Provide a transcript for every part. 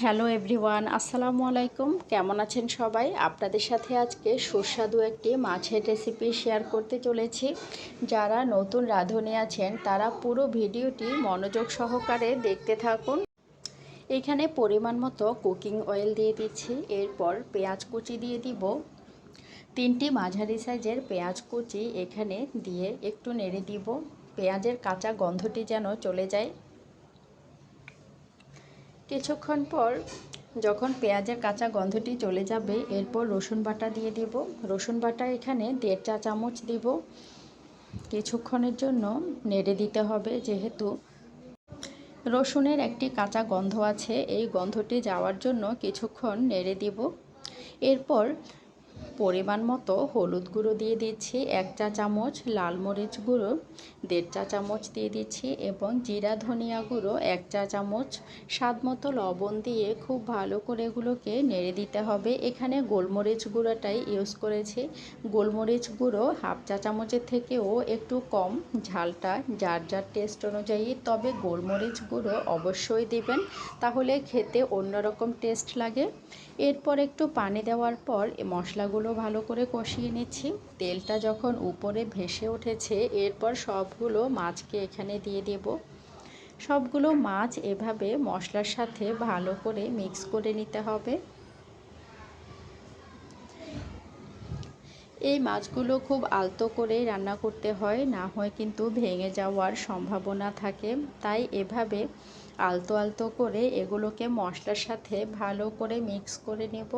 Hello everyone, আসসালামু আলাইকুম। কেমন আছেন সবাই? আপনাদের সাথে আজকে সুস্বাদু একটি মাছের রেসিপি শেয়ার করতে চলেছি। যারা নতুন রাঁধুনি আছেন, তারা পুরো ভিডিওটি মনোযোগ সহকারে দেখতে থাকুন। এখানে পরিমাণ মতো কুকিং অয়েল দিয়ে দিচ্ছি, এরপর পেঁয়াজ কুচি দিয়ে দিব। তিনটি মাঝারি সাইজের পেঁয়াজ কুচি এখানে দিয়ে একটু নেড়ে দিব। পেঁয়াজের কাঁচা গন্ধটি যেন চলে যায়। কিছুক্ষণ পর যখন পেঁয়াজের কাঁচা গন্ধটি চলে যাবে, এরপর রসুন বাটা দিয়ে দিব। রসুন বাটা এখানে দেড় চা চামচ দিব। কিছুক্ষণের জন্য নেড়ে দিতে হবে, যেহেতু রসুনের একটি কাঁচা গন্ধ আছে, এই গন্ধটি যাওয়ার জন্য কিছুক্ষণ নেড়ে দিব। এরপর পরিমাণ মতো হলুদ গুঁড়ো দিয়ে দিচ্ছি, এক চা চামচ লাল মরিচ গুঁড়ো, দেড় চা চামচ দিয়ে দিচ্ছি এবং জিরা ধনিয়া গুঁড়ো, এক চা চামচ স্বাদ মতো লবণ দিয়ে খুব ভালো করে এগুলোকে নেড়ে দিতে হবে। এখানে গোলমরিচ গুঁড়োটাই ইউজ করেছি। গোলমরিচ গুঁড়ো হাফ চা চামচের থেকেও একটু কম, ঝালটা যার যার টেস্ট অনুযায়ী, তবে গোলমরিচ গুঁড়ো অবশ্যই দিবেন, তাহলে খেতে অন্যরকম টেস্ট লাগে। এরপর একটু পানি দেওয়ার পর মশলাগুলো মশলাগুলো ভালো করে কষিয়ে নিচ্ছি। তেলটা যখন উপরে ভেসে উঠেছে, এরপর সবগুলো মাছকে এখানে দিয়ে দেব। সবগুলো মাছ এভাবে মশলার সাথে ভালো করে মিক্স করে নিতে হবে। এই মাছগুলো খুব আলতো করে রান্না করতে হয়, না হয় কিন্তু ভেঙে যাওয়ার সম্ভাবনা থাকে। তাই এভাবে আলতো আলতো করে এগুলোকে মশলার সাথে ভালো করে মিক্স করে নেব।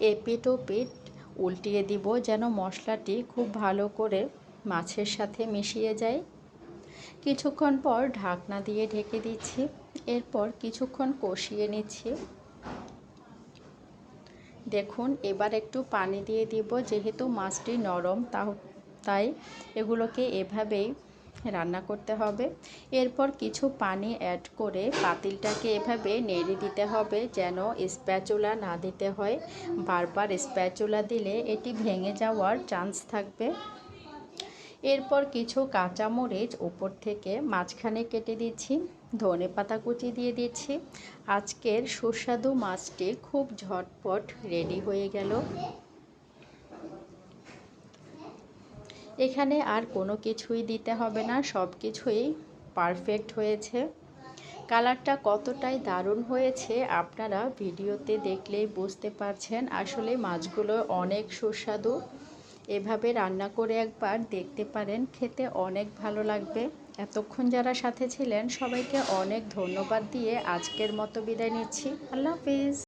এপিট ও পিট উল্টিয়ে দিব যেন মশলাটি খুব ভালো করে মাছের সাথে মিশিয়ে যায়। কিছুক্ষণ পর ঢাকনা দিয়ে ঢেকে দিচ্ছি। এরপর কিছুক্ষণ কষিয়ে নিচ্ছি। দেখুন, এবার একটু পানি দিয়ে দিব। যেহেতু মাছটি নরম তাই এগুলোকে এভাবেই রান্না করতে হবে। এরপর কিছু পানি অ্যাড করে পাতিলটাকে এভাবে নেড়ে দিতে হবে যেন স্প্যাচুলা না দিতে হয়। বারবার স্প্যাচুলা দিলে এটি ভেঙে যাওয়ার চান্স থাকবে। এরপর কিছু কাঁচামরিচ উপর থেকে মাঝখানে কেটে দিচ্ছি, ধনে পাতা কুচি দিয়ে দিচ্ছি। আজকের সুস্বাদু মাছটি খুব ঝটপট রেডি হয়ে গেল। এখানে আর কোনো কিছুই দিতে হবে না, সব কিছুই পারফেক্ট হয়েছে। কালারটা কতটাই দারুণ হয়েছে আপনারা ভিডিওতে দেখলেই বুঝতে পারছেন। আসলে মাছগুলো অনেক সুস্বাদু। এভাবে রান্না করে একবার দেখতে পারেন, খেতে অনেক ভালো লাগবে। এতক্ষণ যারা সাথে ছিলেন, সবাইকে অনেক ধন্যবাদ দিয়ে আজকের মতো বিদায় নিচ্ছি। আল্লাহ হাফিজ।